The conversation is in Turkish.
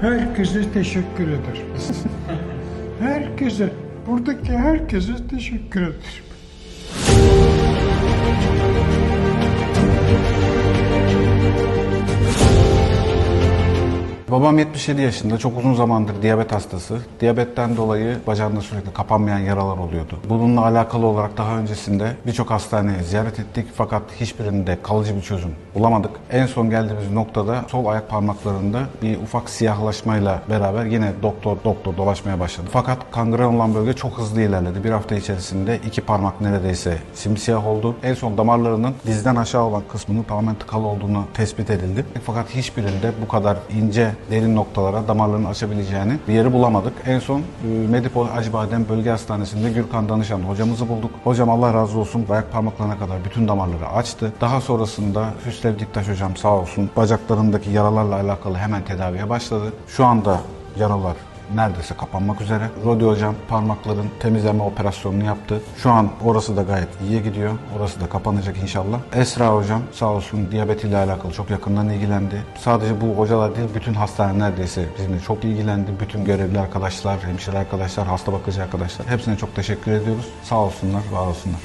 Herkese teşekkür ederim. herkese, buradaki herkese teşekkür ederim. Babam 77 yaşında, çok uzun zamandır diyabet hastası. Diyabetten dolayı bacağında sürekli kapanmayan yaralar oluyordu. Bununla alakalı olarak daha öncesinde birçok hastaneye ziyaret ettik fakat hiçbirinde kalıcı bir çözüm bulamadık. En son geldiğimiz noktada sol ayak parmaklarında bir ufak siyahlaşmayla beraber yine doktor doktor dolaşmaya başladı. Fakat kangren olan bölge çok hızlı ilerledi. Bir hafta içerisinde iki parmak neredeyse simsiyah oldu. En son damarlarının dizden aşağı olan kısmının tamamen tıkalı olduğunu tespit edildi. Fakat hiçbirinde bu kadar ince derin noktalara damarların açabileceğini bir yeri bulamadık. En son e, Medipol Acıbadem Bölge Hastanesi'nde Gürkan Danışan hocamızı bulduk. Hocam Allah razı olsun ayak parmaklarına kadar bütün damarları açtı. Daha sonrasında Hüsrev Diktaş hocam sağ olsun bacaklarındaki yaralarla alakalı hemen tedaviye başladı. Şu anda yaralar neredeyse kapanmak üzere. Rodi hocam parmakların temizleme operasyonunu yaptı. Şu an orası da gayet iyiye gidiyor. Orası da kapanacak inşallah. Esra hocam sağ olsun diyabet ile alakalı çok yakından ilgilendi. Sadece bu hocalar değil bütün hastane neredeyse bizimle çok ilgilendi. Bütün görevli arkadaşlar, hemşire arkadaşlar, hasta bakıcı arkadaşlar hepsine çok teşekkür ediyoruz. Sağ olsunlar, var olsunlar.